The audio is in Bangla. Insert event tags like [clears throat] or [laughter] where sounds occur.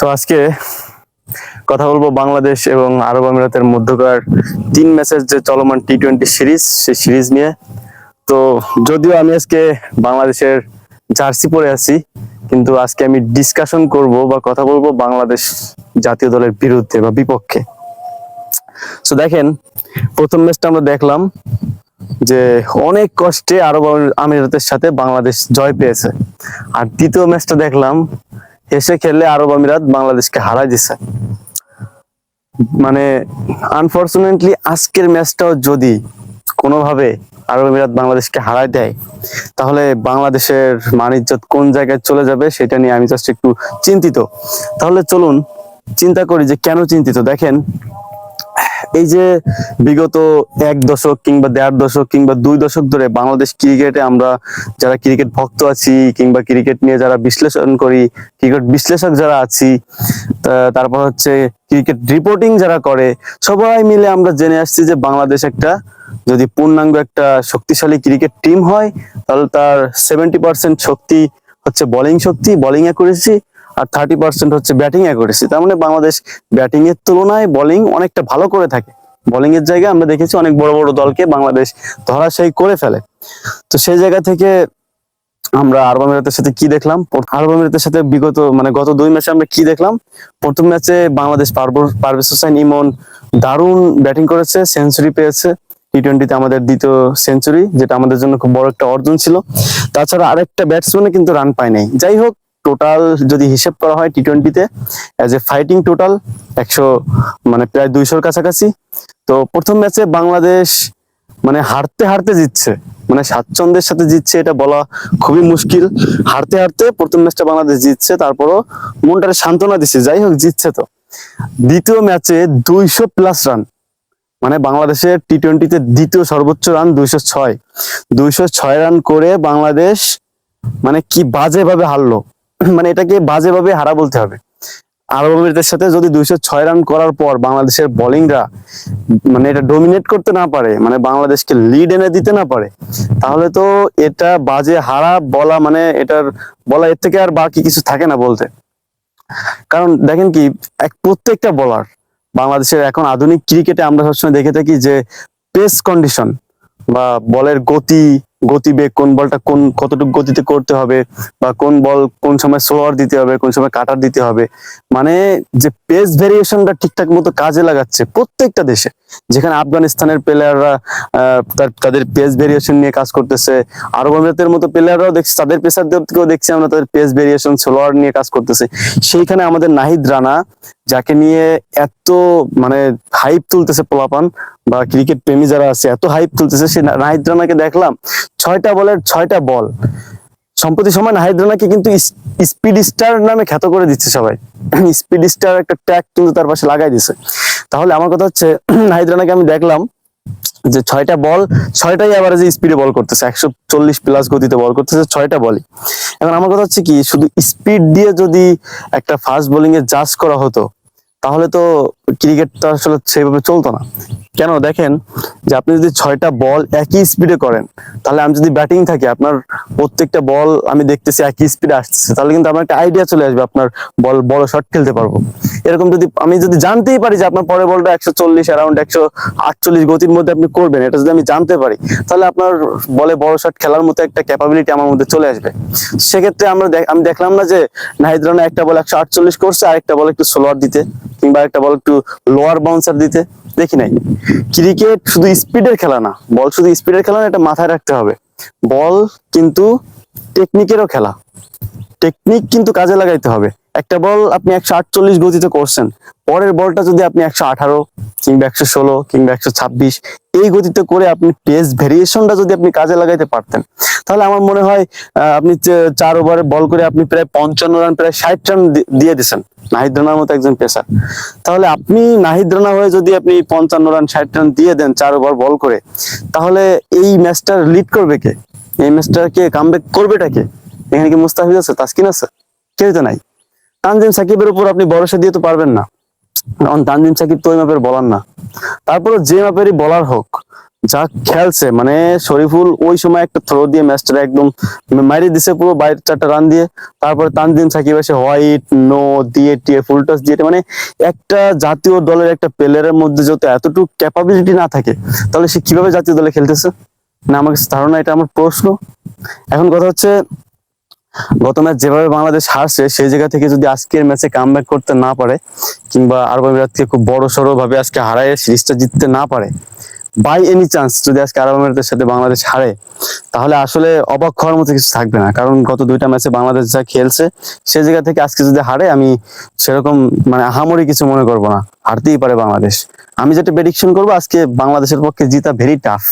তো আজকে কথা বলব বাংলাদেশ এবং আরব আমিরাতের মধ্যকার তিন ম্যাচের যে চলমান টি টোয়েন্টি সিরিজ সেই সিরিজ নিয়ে। তো যদিও আমি আজকে বাংলাদেশের জার্সি পরে আছি, কিন্তু আজকে আমি ডিসকাশন করব বা কথা বলব বাংলাদেশ জাতীয় দলের বিরুদ্ধে বা বিপক্ষে। তো দেখেন, প্রথম ম্যাচটা আমরা দেখলাম যে অনেক কষ্টে আরব আমিরাতের সাথে বাংলাদেশ জয় পেয়েছে। আর দ্বিতীয় ম্যাচটা দেখলাম হেসে খেললে আরব আমিরাত বাংলাদেশকে হারাই দিছে। মানে আনফর্চুনেটলি আজকের ম্যাচটাও যদি কোনোভাবে আরব আমিরাত বাংলাদেশকে হারাই দেয়, তাহলে বাংলাদেশের মানিজ্যত কোন জায়গায় চলে যাবে সেটা নিয়ে আমি জাস্ট একটু চিন্তিত। তাহলে চলুন, চিন্তা করি যে কেন চিন্তিত? দেখেন এই যে বিগত এক দশক কিংবা দেড় দশক কিংবা দুই দশক ধরে বাংলাদেশ ক্রিকেটে আমরা যারা ক্রিকেট ভক্ত আছি কিংবা ক্রিকেট নিয়ে যারা বিশ্লেষণ করি, ক্রিকেট বিশ্লেষক যারা আছি তারপর হচ্ছে ক্রিকেট রিপোর্টিং যারা করে, সবাই মিলে আমরা জেনে আসছি যে বাংলাদেশ একটা যদি পূর্ণাঙ্গ একটা শক্তিশালী ক্রিকেট টিম হয়, তাহলে তার সেভেন্টি পার্সেন্ট শক্তি হচ্ছে বোলিং শক্তি বোলিং এ করেছি। আর থার্টি পার্সেন্ট হচ্ছে ব্যাটিং করেছি তার মানে বাংলাদেশ ব্যাটিং এর তুলনায় বোলিং অনেকটা ভালো করে থাকে। বোলিং এর জায়গায় আমরা দেখেছি অনেক বড় বড় দলকে বাংলাদেশ ধরাশায়ী করে ফেলে। তো সেই জায়গা থেকে আমরা আরব আমিরাতের সাথে কি দেখলাম? আরব আমিরাতের সাথে বিগত মানে গত দুই ম্যাচে আমরা কি দেখলাম? প্রথম ম্যাচে বাংলাদেশ পারভেজ হোসেন ইমন দারুণ ব্যাটিং করেছে সেঞ্চুরি পেয়েছে। টি টোয়েন্টিতে আমাদের দ্বিতীয় সেঞ্চুরি যেটা আমাদের জন্য খুব বড় একটা অর্জন ছিল। তাছাড়া আরেকটা ব্যাটসম্যানে কিন্তু রান পায় নাই। যাই হোক টোটাল যদি হিসেব করা হয় টি টোয়েন্টিতে অ্যাজ এ ফাইটিং টোটাল একশো মানে প্রায় দুইশোর কাছাকাছি। তো প্রথম ম্যাচে বাংলাদেশ মানে হারতে হারতে জিতছে। মানে স্বাচ্ছন্দ্যের সাথে জিতছে, এটা বলা খুবই মুশকিল। হারতে হারতে প্রথম ম্যাচটা বাংলাদেশ জিতছে, তারপরও মনটারে সান্ত্বনা দিচ্ছে, যাই হোক, জিতছে তো। দ্বিতীয় ম্যাচে দুইশো প্লাস রান মানে বাংলাদেশের টি টোয়েন্টিতে দ্বিতীয় সর্বোচ্চ রান দুইশো ছয়। দুইশো ছয় রান করে বাংলাদেশ মানে কি বাজে ভাবে হারলো। [clears throat] মানে এটাকে বাজে ভাবে হারা বলতে হবে। আরব আমিরাতের সাথে যদি দুইশো ছয় রান করার পর বাংলাদেশের বোলিংরা মানে এটা ডোমিনেট করতে না পারে মানে বাংলাদেশকে লিড এনে দিতে না পারে, তাহলে তো এটা বাজে হারা বলা মানে এটার বলা এর থেকে আর বাকি কিছু থাকে না বলতে। কারণ দেখেন কি, এক প্রত্যেকটা বলার বাংলাদেশের এখন আধুনিক ক্রিকেটে আমরা সবসময় দেখে থাকি যে পেস কন্ডিশন বা বলের গতি গতিবেগ কোন বলটা কোন, কতটুকু গতিতে করতে হবে বা কোন বল কোন সময় স্লোয়ার দিতে হবে, কোন সময় কাটার দিতে হবে। মানে যে পেস ভেরিয়েশনটা ঠিকঠাক মতো কাজে লাগাচ্ছে প্রত্যেকটা দেশে। যেখানে আফগানিস্তানের প্লেয়াররা আহ তাদের পেস ভেরিয়েশন নিয়ে কাজ করতেছে, আরব আমিরাতের মতো প্লেয়াররাও দেখছি, তাদের পেসার থেকেও দেখছি আমরা তাদের পেস ভেরিয়েশন স্লোয়ার নিয়ে কাজ করতেছে। সেইখানে আমাদের নাহিদ রানা যাকে নিয়ে এত মানে হাইপ তুলতেছে পোলাপান বা ক্রিকেট প্রেমী যারা আছে, এত হাইপ তুলতেছে, সে নাহিদ রানাকে দেখলাম, ছয়টা বলের ছয়টা বল। সম্প্রতি সময় নাহিদ রানাকে কিন্তু স্পিড স্টার নামে খ্যাত করে দিচ্ছে সবাই। [clears throat] স্পিড স্টার একটা ট্যাগ কিন্তু তার পাশে লাগাই দিছে। তাহলে আমার কথা হচ্ছে, [clears throat] নাহিদ রানাকে আমি দেখলাম যে ছয়টা বল, ছয়টাই আবার যে স্পিডে বল করতেছে, একশো চল্লিশ প্লাস গতিতে বল করতেছে, ছয়টা বলই। এখন আমার কথা হচ্ছে কি, শুধু স্পিড দিয়ে যদি একটা ফাস্ট বোলিং এ জাজ করা হতো তাহলে তো ক্রিকেট তো আসলে সেভাবে চলতো না। কেন দেখেন যে আপনি যদি ছয়টা বল একই স্পিডে করেন, তাহলে আমি যদি ব্যাটিং থাকি, আপনার প্রত্যেকটা বল আমি দেখতেছি একই স্পিডে আসতেছে, তাহলে কিন্তু আমার একটা আইডিয়া চলে আসবে আপনার বল, বড় শট খেলতে পারব। এরকম যদি, আমি যদি জানতেই পারি যে আপনার পরের বলটা একশো চল্লিশ অ্যারাউন্ড একশো আটচল্লিশ গতির মধ্যে আপনি করবেন, এটা যদি আমি জানতে পারি, তাহলে আপনার বলে বড় শট খেলার মতো একটা ক্যাপাবিলিটি আমার মধ্যে চলে আসবে। সেক্ষেত্রে আমরা আমি দেখলাম না যে নাহিদ রানা একটা বল একশো আটচল্লিশ করছে, আরেকটা বল একটু স্লোয়ার দিতে, কিংবা একটা বল একটু লোয়ার বাউন্সার দিতে। দেখি নাই। ক্রিকেট শুধু স্পিডের খেলা না, বল শুধু স্পিডের খেলা না, এটা মাথায় রাখতে হবে। বল কিন্তু টেকনিকেরও খেলা। টেকনিক কিন্তু কাজে লাগাইতে হবে। একটা বল আপনি একশো আটচল্লিশ গতিতে করছেন। পরের বলটা যদি আপনি একশো আঠারো কিংবা একশো ষোলো কিংবা একশো ছাব্বিশ, এই গতিতে করে আপনি পেস ভেরিয়েশনটা যদি আপনি কাজে লাগাইতে পারতেন। তাহলে আমার মনে হয় আপনি চার ওভারে বল করে আপনি প্রায় পঞ্চান্ন রান, প্রায় ষাট রান দিয়ে দিছেন। নাহিদ রানার মতো একজন পেসার। তাহলে আপনি নাহিদ রানা হয়ে যদি আপনি পঞ্চান্ন রান, ষাট রান দিয়ে দেন চার ওভার বল করে, তাহলে এই ম্যাচটার লিড করবে কে? এই ম্যাচটাকে কামব্যাক করবেটা কে? এখানে কি মুস্তাফিজ আছে? তাসকিন আছে? কেউ তো নাই। তানজিম সাকিবের উপর আপনি ভরসা দিয়ে তো পারবেন না। কারণ তানজিম সাকিব তো ওই মাপের বলার না। তারপরে যে মাপেরই বলার হোক, যা খেলছে মানে শরীফুল ওই সময় একটা থ্রো দিয়ে ম্যাচটা একদম মারি দিছে পুরো বাইরে চারটা রান দিয়ে। তারপরে তানজিম সাকিব এসে হোয়াইট নো দিয়ে, টিয়ে ফুল টস দিয়ে মানে একটা জাতীয় দলের একটা প্লেয়ারের মধ্যে যত এতটুকু ক্যাপাবিলিটি না থাকে, তাহলে সে কীভাবে জাতীয় দলে খেলতেছে? না, আমার কাছে ধারণা এটা, আমার প্রশ্ন। এখন কথা হচ্ছে গত ম্যাচ যেভাবে বাংলাদেশ হারছে, সেই জায়গা থেকে যদি আজকের ম্যাচে কামব্যাক করতে না পারে, কিংবা আরব আমিরাতকে খুব বড় সড়ো ভাবে আজকে হারায়, সিরিজটা জিততে না পারে বাই এনি চান্স যদি আজকে আরব আমিরাতের সাথে বাংলাদেশ হারে, তাহলে আসলে অবাক হওয়ার মতো কিছু থাকবে না। কারণ গত দুইটা ম্যাচে বাংলাদেশ যা খেলছে, সেই জায়গা থেকে আজকে যদি হারে, আমি সেরকম মানে আহামরি কিছু মনে করব না। হারতেই পারে বাংলাদেশ। আমি যেটা প্রেডিকশন করব, আজকে বাংলাদেশের পক্ষে জিতা ভেরি টাফ